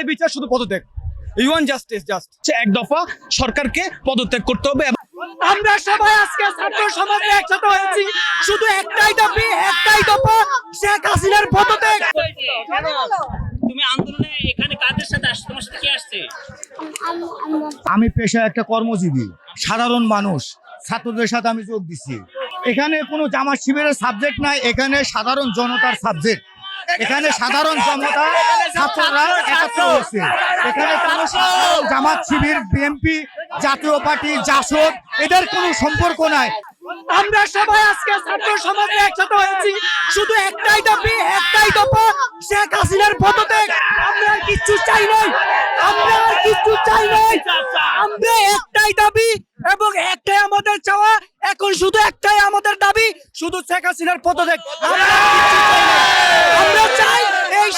একটাই বিচার শুধু পদত্যাগ। ইউয়ান জাস্টিস জাস্ট এক দফা সরকারকে পদত্যাগ করতে হবে আমরা সবাই আজকে ছাত্র সমাজে একসাথে হয়েছি। শুধু একটাই দাবি একটাই দফা শেখ হাসিনার পদত্যাগ। তুমি আন্দোলনে এখানে কাদের সাথে আসছো? তোমার সাথে কি আসছে? আমি পেশায় একটা কর্মজীবী সাধারণ মানুষ। ছাত্রদের সাথে আমি যোগ দিচ্ছি এখানে কোনো জামাত শিবিরের সাবজেক্ট নাই এখানে সাধারণ জনতার সাবজেক্ট এখানে সাধারণ জনতা ছাত্ররা একাত্র হয়েছে এখানে কোনো জামাত শিবির বিএনপি জাতীয় পার্টি জাসদ এদের কোনো সম্পর্ক নাই। আমরা সবাই আজকে ছাত্র সমাজে একসাথে হয়েছি। শুধু একটাই দাবি একটাই দফা শেখ হাসিনার পদত্যাগ আমরা কিচ্ছু চাই নাই। আমরা আর কিচ্ছু চাই নাই। আমরা একটাই দাবি এবং একটাই আমাদের চাওয়া। এখন শুধু একটাই আমাদের দাবি শুধু শেখ হাসিনার পদত্যাগ আমরা কিচ্ছু চাই না।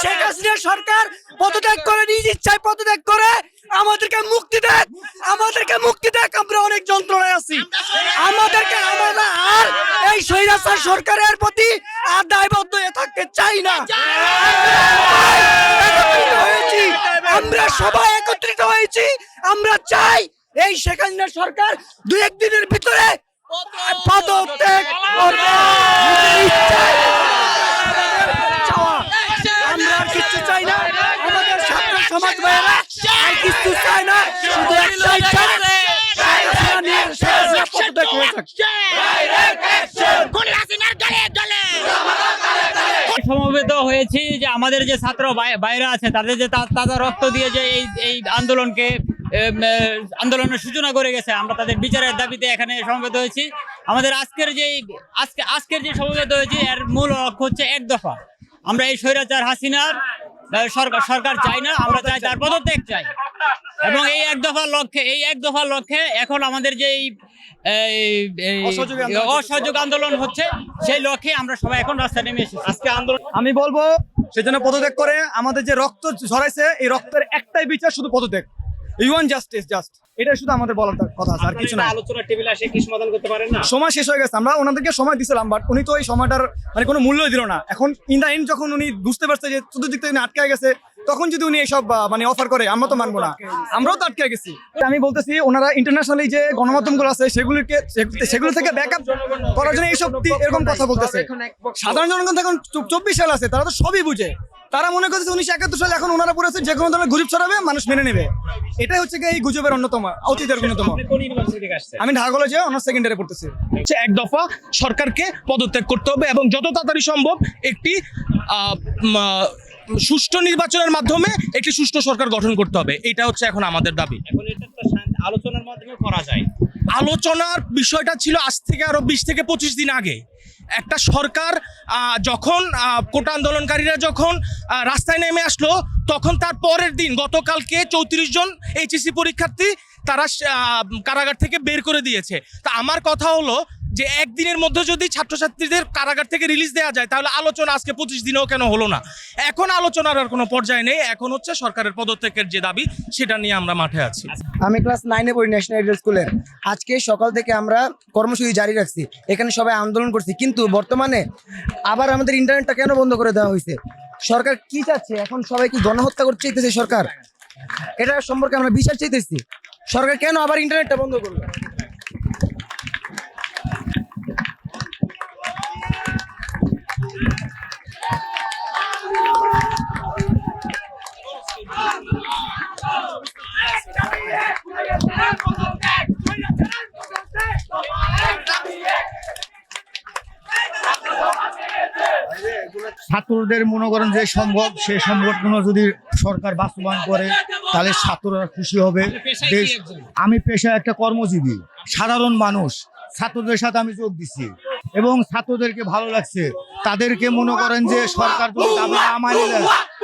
শেখ হাসিনার সরকার পদত্যাগ করে নিজ ইচ্ছায় পদত্যাগ করে আমাদেরকে মুক্তি দেখ আমাদেরকে মুক্তি দেখ আমরা অনেক যন্ত্রণায় আছি। আমাদেরকে আমরা আর এই স্বৈরাচার সরকারের প্রতি আর দায়বদ্ধ হয়ে থাকতে চাই না। আমরা সবাই একত্রিত হয়েছি। আমরা চাই এই শেখ হাসিনা সরকার দুই একদিনের ভিতরে পদত্যাগ। করবে নিজের ইচ্ছায় চাওয়া। আমরা আর কিচ্ছু চাই না আমাদের ছাত্র সমাজ ভাইয়েরা আর চায় না শুধু একটাই চায়। সমবেত হয়েছি যে আমাদের যে ছাত্র বাইরে আছে তাদের যে তা- তাজা রক্ত দিয়ে যে এই এই আন্দোলনকে আন্দোলনের সূচনা করে গেছে আমরা তাদের বিচারের দাবিতে এখানে সমবেত হয়েছি। আমাদের আজকের যে আজকে আজকের যে সমবেত হয়েছি এর মূল লক্ষ্য হচ্ছে এক দফা। আমরা এই স্বৈরাচার হাসিনার সরকার সরকার চাই না আমরা চাই তার পদত্যাগ চাই। এবং এই এক দফার লক্ষ্যে এই এক দফার লক্ষ্যে এখন আমাদের যে। অসহযোগ আন্দোলন হচ্ছে। সেই লক্ষ্যে আমরা সবাই এখন রাস্তায় নেমে এসেছি। আজকে আন্দোলন আমি বলব সেজন্য পদত্যাগ করে আমাদের যে রক্ত ঝরাইছে এই রক্তের একটাই বিচার শুধু পদত্যাগ। জাস্টিস জাস্ট এটাই শুধু আমাদের বলার কথা আছে আর কিছু না। আলোচনা টেবিলে আসে কি সমাধান করতে পারেন না? সময় শেষ হয়ে গেছে আমরা ওনাদেরকে সময় দিছিলাম বাট উনি তো এই সময়টার মানে কোনো মূল্যই দিল না। এখন ইন দা এন্ড যখন উনি বুঝতে পারছে যে চতুর্দিক থেকে আটকে গেছে তখন যদি উনি এইসব মানে অফার করে আমরা তো মানবো না। আমরাও তো আটকে গেছি। আমি বলতেছি ওনারা ইন্টারন্যাশনালি যে গণমাধ্যমগুলো আছে সেগুলিকে সেগুলো থেকে ব্যাকআপ করার জন্য এইসব এরকম কথা বলতেছে। সাধারণ জনগণ এখন চব- চব্বিশ সাল আছে তারা তো সবই বুঝে। তারা মনে করছে উনিশশো একাত্তর সালে এখন ওনারা পড়েছে যে কোনো ধরনের গুজব ছড়াবে মানুষ মেনে নেবে। এটাই হচ্ছে কি এই গুজবের অন্যতম অতীতের অন্যতম। আমি ঢাকা কলেজে অনার্স সেকেন্ড ইয়ারে পড়তেছি। হচ্ছে এক দফা সরকারকে পদত্যাগ করতে হবে এবং যত তাড়াতাড়ি সম্ভব একটি আহ, সুষ্ঠু নির্বাচনের মাধ্যমে একটি সুষ্ঠু সরকার গঠন করতে হবে। এটা হচ্ছে এখন আমাদের দাবি। আলোচনার মাধ্যমে করা যায়। আলোচনার বিষয়টা ছিল আজ থেকে আরও বিশ থেকে পঁচিশ দিন আগে। একটা সরকার যখন কোটা আন্দোলনকারীরা যখন রাস্তায় নেমে আসলো, তখন তার পরের দিন গতকালকে চৌত্রিশ জন এইচএসি পরীক্ষার্থী তারা কারাগার থেকে বের করে দিয়েছে। তা আমার কথা হলো যে একদিনের মধ্যে যদি ছাত্রছাত্রীদের কারাগার থেকে রিলিজ দেওয়া যায়, তাহলে আলোচনা আজকে পঁচিশ দিনেও কেন হলো না? এখন আলোচনার আর কোনো পর্যায়ে নেই, এখন হচ্ছে সরকারের পদত্যাগের যে দাবি, সেটা নিয়ে আমরা মাঠে আছি। আমি ক্লাস নাইনে পড়ি ন্যাশনাল আইডল স্কুলের আজকে সকাল থেকে আমরা কর্মসূচি জারি রাখছি, এখানে সবাই আন্দোলন করছি, কিন্তু বর্তমানে আবার আমাদের ইন্টারনেটটা কেন বন্ধ করে দেওয়া হয়েছে? সরকার কি চাচ্ছে? এখন সবাই কি গণহত্যা করতে চাইতেছে সরকার? এটা সম্পর্কে আমরা বিচার চাইতেছি। সরকার কেন আবার ইন্টারনেটটা বন্ধ করবে ছাত্রদের মনে করেন যে সম্ভব সে সম্ভবগুলো যদি সরকার বাস্তবায়ন করে, তাহলে ছাত্ররা খুশি হবে। দেশ আমি পেশায় একটা কর্মজীবী, সাধারণ মানুষ, ছাত্রদের সাথে আমি যোগ দিচ্ছি এবং ছাত্রদেরকে ভালো লাগছে, তাদেরকে মনে করেন যে সরকার যদি দাবি না মানে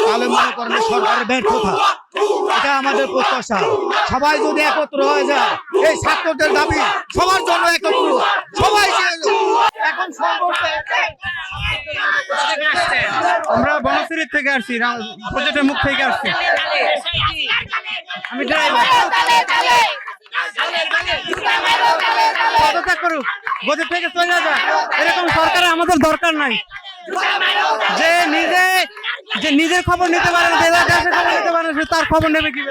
তাহলে মনে করেন সরকারের ব্যর্থতা। এটা আমাদের প্রত্যাশা। সবাই যদি একত্র হয়ে যায়, এই ছাত্রদের দাবি সবার জন্য একত্র। সবাই এখন আমরা বনশ্রীর থেকে আসছি প্রজেক্টের মুখ থেকে আসছি। আমি পদত্যাগ করুক গদি থেকে চলে যাবে এরকম সরকার আমাদের দরকার নাই। যে নিজে যে নিজের খবর নিতে পারে না দেশের খবর নিতে পারে তার খবর নেবে কি